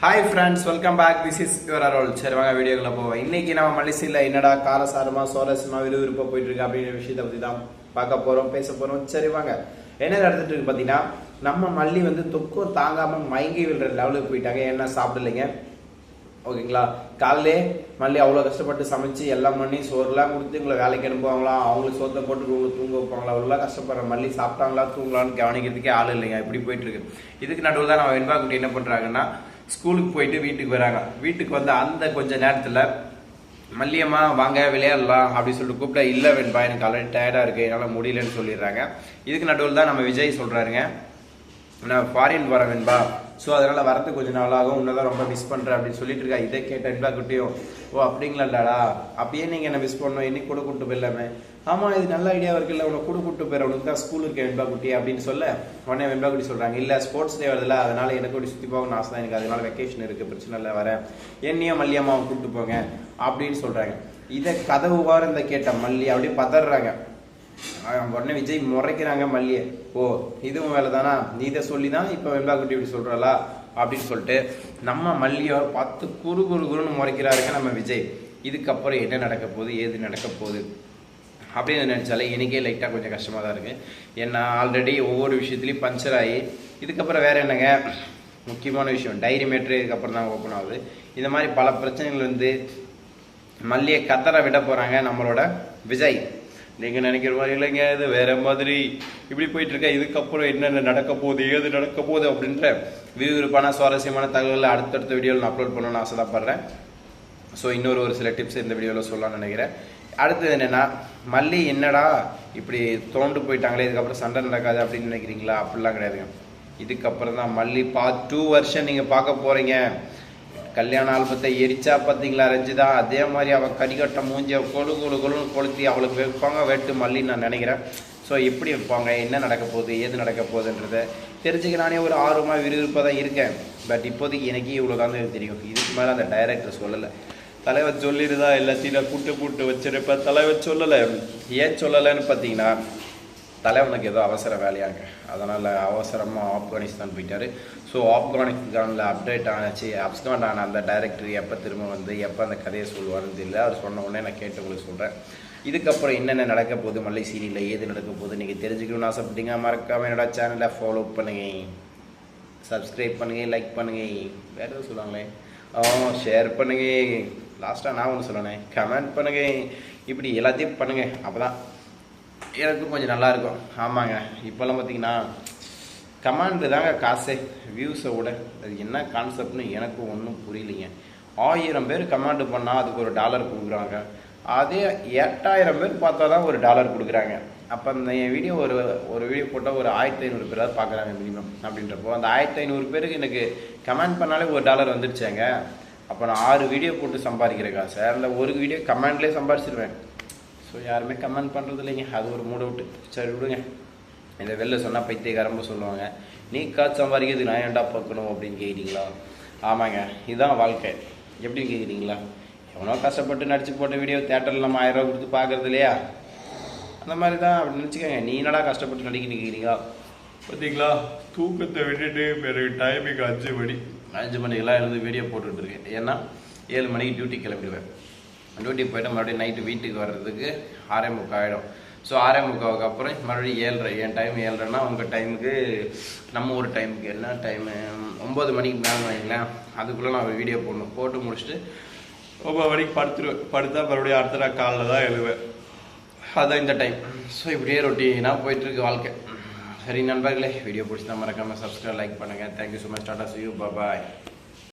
Hi friends welcome back this is your அரோல் சரி வாங்க வீடியோக்குள்ள போவோம். இன்னைக்கு நம்ம மலேசியில் என்னடா காரசாரமா சுவாரஸ்யமா விறுவிறுப்பாக போயிட்டு இருக்கு அப்படிங்கிற விஷயத்தை பற்றி தான் பார்க்க போகிறோம் பேச போகிறோம் சரி வாங்க. என்ன நடந்துட்டு இருக்கு பார்த்தீங்கன்னா நம்ம மல்லி வந்து தொக்கம் தாங்காமல் மயங்கி விழுற லெவலுக்கு போயிட்டாங்க. என்ன சாப்பிடலைங்க. ஓகேங்களா? காலையிலே மல்லி அவ்வளோ கஷ்டப்பட்டு சமைச்சு எல்லாம் பண்ணி சோறுலாம் கொடுத்து உங்களை வேலைக்கு அனுப்புவாங்களாம் அவங்களுக்கு சோத்தை போட்டு ரூமில் தூங்க வைப்பாங்களா? அவ்வளோ கஷ்டப்படுற மல்லி சாப்பிட்டாங்களா? தூங்கலான்னு கவனிக்கிறதுக்கே ஆள் இல்லைங்க. இப்படி போயிட்டு இருக்கு. இதுக்கு நடுவில் தான் நம்ம வெண்பா குட்டி என்ன பண்ணுறாங்கன்னா ஸ்கூலுக்கு போயிட்டு வீட்டுக்கு வராங்க. வீட்டுக்கு வந்த அந்த கொஞ்ச நேரத்தில் மல்லியம்மா வாங்க விளையாடலாம் அப்படின்னு சொல்லிட்டு கூப்பிட்டா இல்லை வேண்பா எனக்கு ஆல்ரெடி டயர்டாக இருக்குது என்னால் முடியலன்னு சொல்லிடுறாங்க. இதுக்கு நடுவில் தான் நம்ம விஜய் சொல்கிறாருங்க நான் ஃபாரின் வர வேண்பா ஸோ அதனால் வரது கொஞ்சம் நாளாகும். உன்னை தான் ரொம்ப மிஸ் பண்ணுறேன் அப்படின்னு சொல்லிட்டு இருக்கா? இதை கேட்ட வெண்பா குட்டியும் ஓ அப்படிங்களாடாடா அப்பயே நீங்கள் என்ன மிஸ் பண்ணோம்? இன்னைக்கு கூட கூட்டு போயிடலாமே. ஆமாம் இது நல்ல ஐடியா இருக்குல்ல உன்னை கூட கூட்டு போயிட உனக்கு தான் ஸ்கூல் இருக்க வெண்பா குட்டி அப்படின்னு சொல்ல உடனே வெண்பா குட்டி சொல்கிறாங்க இல்லை ஸ்போர்ட்ஸ் டே வருதுல அதனால் எனக்கு கூட சுற்றி போகணும்னு ஆசை தான் எனக்கு. அதனால வெக்கேஷன் இருக்குது பிரச்சனை இல்லை வரேன். என்னையும் மல்லியம்மாவை கூப்பிட்டு போங்க. அப்படின்னு சொல்கிறாங்க இதை கதவு வாரம் இந்த கேட்ட மல்லி அப்படியே பதறாங்க. உடனே விஜய் முறைக்கிறாங்க மல்லியை. ஓ இதுவும் வேலை தானா நீ இதை சொல்லி தான் இப்போ வெம்பாக்குட்டி இப்படி சொல்கிறாளா அப்படின்னு சொல்லிட்டு நம்ம மல்லியை பத்து குறு குறு குருன்னு முறைக்கிறாருங்க நம்ம விஜய். இதுக்கப்புறம் என்ன நடக்க போகுது ஏது நடக்க போகுது? அப்படின்னு நினச்சாலே எனக்கே லைட்டாக கொஞ்சம் கஷ்டமாக தான் இருக்குது ஏன்னா ஆல்ரெடி ஒவ்வொரு விஷயத்துலையும் பஞ்சர் ஆகி இதுக்கப்புறம் வேறு என்னங்க? முக்கியமான விஷயம் டைரி மேட்ரு இதுக்கப்புறம் தான் ஓப்பன் ஆகுது. இந்த மாதிரி பல பிரச்சனைகள் வந்து மல்லியை கத்தரை விட போகிறாங்க நம்மளோட விஜய். நீங்க நினைக்கிற மாதிரி இல்லைங்க இது வேற மாதிரி இப்படி போயிட்டு இருக்க இதுக்கப்புறம் என்னென்ன நடக்க போகுது ஏது நடக்க போகுது அப்படின்ற விறுவிறுப்பான சுவாரஸ்யமான தகவல்களை அடுத்தடுத்த வீடியோவில் நான் அப்லோட் பண்ணணும்னு ஆசைப்படுறேன். ஸோ இன்னொரு ஒரு சில டிப்ஸ் இந்த வீடியோவில் சொல்லலாம்னு நினைக்கிறேன். அடுத்தது என்னன்னா மல்லி என்னடா இப்படி தோண்டு போயிட்டாங்களே இதுக்கப்புறம் சண்டை நடக்காது அப்படின்னு நினைக்கிறீங்களா? அப்படிலாம் கிடையாதுங்க. இதுக்கப்புறம் தான் மல்லி பா டூ வருஷம் நீங்கள் பார்க்க போகிறீங்க கல்யாண ஆல்பத்தை எரிச்சா பார்த்தீங்களா ரஞ்சிதா? அதே மாதிரி அவள் கடிகட்ட மூஞ்சிய கொழு கொழு கொழுன்னு கொளுத்தி அவளுக்கு வைப்பாங்க. வெட்டு மல்லி நான் நினைக்கிறேன். ஸோ எப்படி வைப்பாங்க? என்ன நடக்க போகுது? ஏது நடக்க போகுதுன்றதை தெரிஞ்சுக்க நானே ஒரு ஆர்வமாக விறுவிறுப்பாக தான் இருக்கேன். பட் இப்போதைக்கு எனக்கே இவ்வளோ தான் தெரியும். இதுக்கு மேலே அந்த டைரக்டர் சொல்லலை. தலைவர் சொல்லிடுதா? எல்லாத்தையும் நான் கூட்டு கூட்டு வச்சுருப்ப தலைவர் சொல்லலை. ஏன் சொல்லலைன்னு பார்த்தீங்கன்னா தலைவனுக்கு ஏதோ அவசர வேலையாங்க. அதனால் அவசரமாக ஆப்கானிஸ்தான் போயிட்டார். ஸோ ஆப்கானிஸ்தானில் அப்டேட் ஆனாச்சு அப்ஸ்கான் ஆன அந்த டைரக்டர் எப்போ திரும்ப வந்து எப்போ அந்த கதையை சொல்லுவாருன்னு தெரியல. அவர் சொன்ன உடனே நான் கேட்டு உங்களுக்கு சொல்கிறேன் இதுக்கப்புறம் என்னென்ன நடக்க போகுது? மல்லை சீரியலில் ஏது நடக்க போகுது? நீங்கள் தெரிஞ்சுக்கணும்னு ஆசைப்பட்டீங்க. மறக்காமல் என்னோட சேனலை ஃபாலோ பண்ணுங்க. சப்ஸ்கிரைப் பண்ணுங்கள் லைக் பண்ணுங்கள் வேறு எதுவும் சொல்லுவாங்களே ஆ ஷேர் பண்ணுங்கள் லாஸ்ட்டாக நான் ஒன்று சொல்லணேன் கமெண்ட் பண்ணுங்கள் இப்படி எல்லாத்தையும் பண்ணுங்கள் அப்போ தான் எனக்கும் கொஞ்சம் நல்லாயிருக்கும். ஆமாங்க. இப்போல்லாம் பார்த்தீங்கன்னா கமாண்டு தாங்க காசே வியூஸை விட. அது என்ன கான்செப்ட்னு எனக்கும் ஒன்றும் புரியலைங்க. ஆயிரம் பேர் கமாண்டு பண்ணால் அதுக்கு ஒரு டாலர் கொடுக்குறாங்க. அதே எட்டாயிரம் பேர் பார்த்தா தான் ஒரு டாலர் கொடுக்குறாங்க. அப்போ அந்த என் வீடியோ ஒரு ஒரு வீடியோ போட்டால் ஒரு ஆயிரத்தி ஐநூறு பேராவது பார்க்குறாங்க மினிமம் அப்படின்றப்போ அந்த ஆயிரத்தி ஐநூறு பேருக்கு எனக்கு கமெண்ட் பண்ணாலே ஒரு டாலர் வந்துருச்சாங்க. அப்போ நான் ஆறு வீடியோ போட்டு சம்பாதிக்கிற காசை அந்த ஒரு வீடியோ கமெண்ட்லேயே சம்பாதிச்சிருவேன் ஸோ யாருமே கமெண்ட் பண்ணுறது இல்லைங்க அது ஒரு மூட விட்டு. சரி விடுங்க. இந்த வெளில சொன்னால் பைத்தியக்காரம்ப சொல்லுவாங்க. நீ காசு சம்பாதிக்கிறது நான் ஏன்டா பார்க்கணும்? அப்படின்னு கேட்குறீங்களா ஆமாங்க. இதுதான் வாழ்க்கை. எப்படின்னு கேட்குறீங்களா எவனோ கஷ்டப்பட்டு நடிச்சு போட்ட வீடியோ தேட்டரில் நம்ம ஆயிரம் ரூபா கொடுத்து பார்க்கறது இல்லையா? அந்த மாதிரி தான் அப்படி நினச்சிக்கோங்க. நீ என்னடா கஷ்டப்பட்டு நடிக்க நிற்கிறீங்களா பார்த்தீங்களா தூக்கத்தை விட்டுட்டு பிறகு டைமிங் அஞ்சு மணி. அஞ்சு மணிக்கெல்லாம் இருந்து வீடியோ போட்டுட்டு இருக்கேன். ஏன்னா ஏழு மணிக்கு டியூட்டி கிளம்பிடுவேன். டியூட்டி போயிட்டு மறுபடியும் நைட்டு வீட்டுக்கு வர்றதுக்கு ஆறே முக்கால் ஆகிடும் ஸோ ஆறே முக்காவுக்கு அப்புறம் மறுபடியும் ஏழரை என் டைம் ஏழரைனா உங்கள் டைமுக்கு நம்ம ஒரு டைமுக்கு என்ன டைமு ஒம்பது மணிக்கு மேலே வைங்களேன். அதுக்குள்ளே நான் வீடியோ போடணும். போட்டு முடிச்சுட்டு ஒம்பது மணிக்கு படுத்துருவேன் படுத்தா மறுபடியும் அடுத்த நாள் காலைல தான் எழுவேன். அதுதான் இந்த டைம் ஸோ இப்படியே ரொட்டீனாக போயிட்டுருக்கு வாழ்க்கை. சரி நண்பர்களே வீடியோ பிடிச்சி தான் மறக்காமல் சப்ஸ்கிரைப் லைக் பண்ணுங்கள் தேங்க்யூ ஸோ மச் டாட்டா சி யூ பாய்